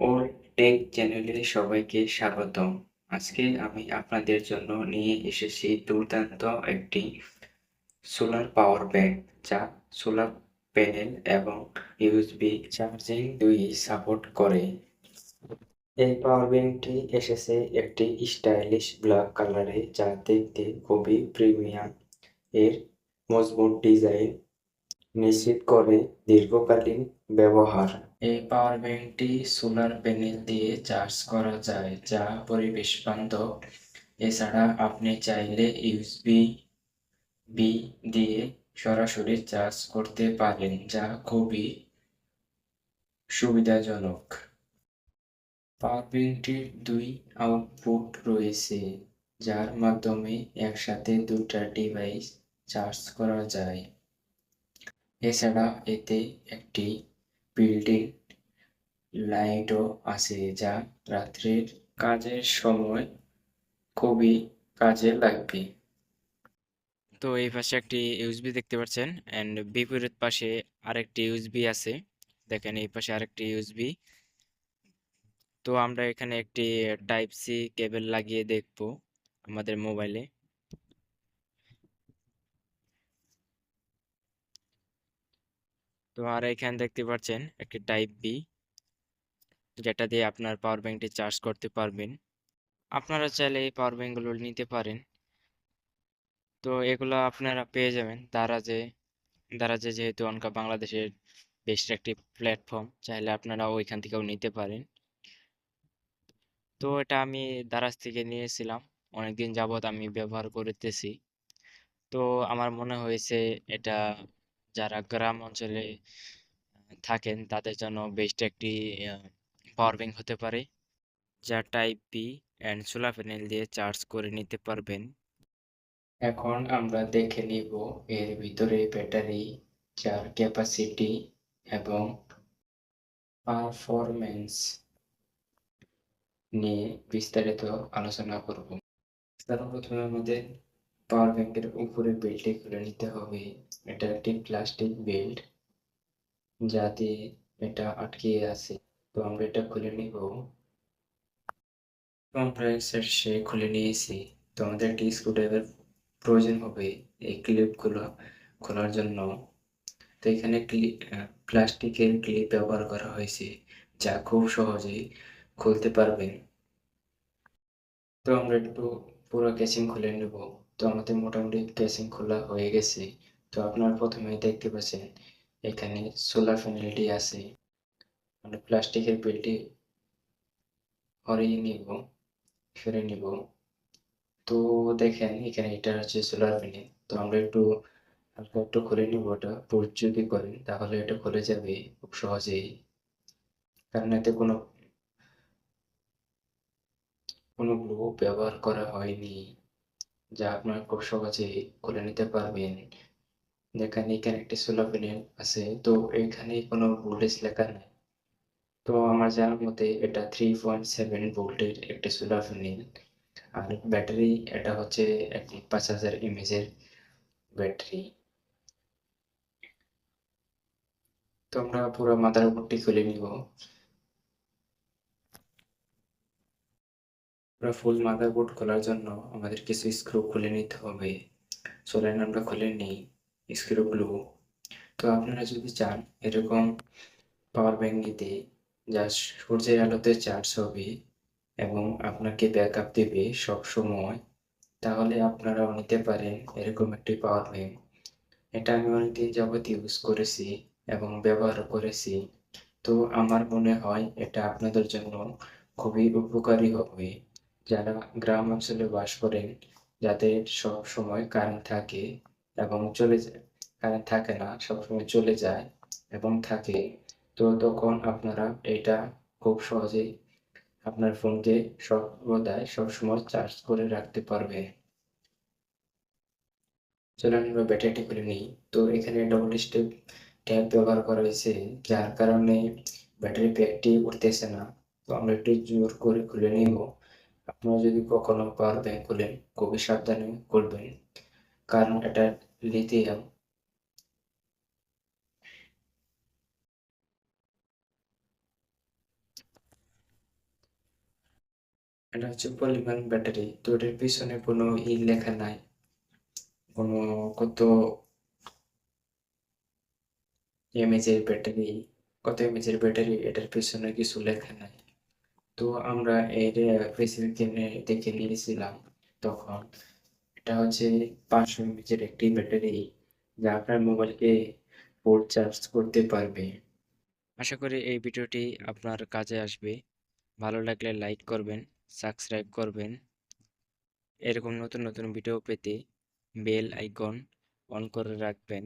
ওল টেক চ্যানেলে সবাইকে স্বাগতম। আজকে আমি আপনাদের জন্য নিয়ে এসেছি দুর্দান্ত একটি সোলার পাওয়ার ব্যাংক যা সোলার প্যানেল এবং ইউএসবি চার্জিং দুই সাপোর্ট করে। এই পাওয়ার ব্যাংকটি এসেছে একটি স্টাইলিশ ব্ল্যাক কালারে যা দেখতে খুবই প্রিমিয়াম এর মজবুত ডিজাইন নিশ্চিত করে দীর্ঘকালীন ব্যবহার। এই পাওয়ার ব্যাংকটি সোলার প্যানেল দিয়ে চার্জ করা যায়, যা পরিবেশ বান্ধব। এছাড়া আপনি চাইলে ইউএসবি বি দিয়ে সরাসরি চার্জ করতে পারেন, যা খুবই সুবিধাজনক। পাওয়ার ব্যাংকটির দুই আউটপুট রয়েছে, যার মাধ্যমে একসাথে দুটা ডিভাইস চার্জ করা যায়। এছাড়া এতে একটি বিল্ডিং লাইটও আছে যা রাত্রের কাজের সময় খুবই কাজে লাগবে। তো এই পাশে একটি ইউএসবি দেখতে পাচ্ছেন এন্ড বিপরীত পাশে আরেকটি ইউএসবি আছে। দেখেন এই পাশে আরেকটি ইউএসবি তো আমরা এখানে একটি টাইপ সি কেবল লাগিয়ে দেখব আমাদের মোবাইলে তো আর এখানে দেখতে পাচ্ছেন একটি টাইপ বি যেটা দিয়ে আপনার পাওয়ার ব্যাঙ্কটি চার্জ করতে পারবেন। আপনারা চাইলে এই পাওয়ার ব্যাঙ্কগুলো নিতে পারেন। তো এগুলো আপনারা পেয়ে যাবেন। দারাজে দারাজে যেহেতু অনকা বাংলাদেশের বেশ একটি প্ল্যাটফর্ম চাইলে আপনারা ওইখান থেকেও নিতে পারেন। তো এটা আমি দারাজ থেকে নিয়েছিলাম। অনেকদিন যাবৎ আমি ব্যবহার করতেছি। তো আমার মনে হয়েছে এটা যারা গ্রাম অঞ্চলে থাকেন তাদের জন্য বেস্ট একটি পাওয়ার হতে পারে, যা type B and solar panel দিয়ে চার্জ করে নিতে পারবেন। এখন আমরা দেখে নিব এর ভিতরে ব্যাটারি যার ক্যাপাসিটি এবং পারফরম্যান্স নিয়ে বিস্তারিত আলোচনা করব। সর্বপ্রথমে আমাদের পাওয়ার ব্যাংকের উপরে বেল্টটি খুলে নিতে হবে। এটা একটি প্লাস্টিক বেল্ট যা দিয়ে এটা আটকে আছে। তো আমরা এটা খুলে নিব। আমরা সে খুলে নিয়েছি। তো আমাদের একটি স্ক্রুড্রাইভার প্রয়োজন হবে এই ক্লিপগুলো খোলার জন্য। তো এখানে ক্লিপ প্লাস্টিকের ক্লিপ ব্যবহার করা হয়েছে, যা খুব সহজেই খুলতে পারবেন। তো আমরা একটু পুরো কেসিং খুলে নেব। তো আমাদের মোটামুটি কেসিং খোলা হয়ে গেছে। তো আপনারা প্রথমে দেখতে পাচ্ছেন, এখানে সোলার প্যানেলটি আছে। আমরা প্লাস্টিকের বেলটি হরিয়ে নিব সরে নিব। তো দেখেন, এখানে এটা হচ্ছে সোলার প্যানেল তো আমরা একটু হালকা একটু খুলে নিব ওটা। পুশ যদি করেন, তাহলে এটা খুলে যাবে খুব সহজেই। কারণ এতে কোনো কোনো গ্লু ব্যবহার করা হয়নি, যা আপনারা খুব সহজেই খুলে নিতে পারবেন। একটি সোলার প্যানেল আছে, তো এখানে কোনো ভোল্টেজ লেখা নেই। তো আমার জানার মতে এটা থ্রি পয়েন্ট সেভেন ভোল্টের একটি সোলার প্যানেল আর ব্যাটারি এটা হচ্ছে একটি পাঁচ হাজার এমএজের ব্যাটারি। তো আমরা পুরো মাথার উপরটি খুলে নিব। পুরো ফুল মাদারবোর্ড খোলার জন্য আমাদের কিছু স্ক্রু খুলে নিতে হবে। চলেন আমরা খুলে নিই। স্ক্রুগুলো তো আপনারা যদি চান, এরকম পাওয়ার ব্যাংক নিতে যা সূর্যের আলোতে চার্জ হবে এবং আপনাকে ব্যাক আপ দেবে সবসময় তাহলে আপনারাও নিতে পারেন এরকম একটি পাওয়ার ব্যাংক এটা আমি অনেকদিন যাবত ইউজ করেছি এবং ব্যবহার করেছি। তো আমার মনে হয় এটা আপনাদের জন্য খুবই উপকারী হবে। যারা গ্রাম অঞ্চলে বাস করেন, যাদের সব সময় কারেন্ট থাকে এবং চলে যায়। কারেন্ট থাকে না, সবসময় চলে যায় এবং থাকে। তো তখন আপনারা এটা খুব সহজেই আপনার ফোনকে সর্বদাই সবসময় চার্জ করে রাখতে পারবে। চলুন আমরা ব্যাটারিটি খুলে নিই। তো এখানে ডবল স্টেপ ট্যাপ ব্যবহার করা হয়েছে, যার কারণে ব্যাটারি প্যাকটি উঠতেছে না। তো আমরা একটু জোর করে খুলে নিব। আপনারা যদি কখনো পাওয়ার ব্যাংক খুলেন, খুবই সাবধানে করবেন কারণ এটা লিথিয়াম এটা হচ্ছে পলিমার ব্যাটারি। কত এমএজের ব্যাটারি ব্যাটারি, এটার পিছনে কিছু লেখা নাই। তো আমরা এর দেখে নিয়েছিলাম তখন এটা হচ্ছে পাঁচশো এমএচের একটি ব্যাটারি যা আপনার মোবাইলকে ফুল চার্জ করতে পারবে। আশা করি এই ভিডিওটি আপনার কাজে আসবে। ভালো লাগলে লাইক করবেন সাবস্ক্রাইব করবেন। এরকম নতুন নতুন ভিডিও পেতে বেল আইকন অন করে রাখবেন।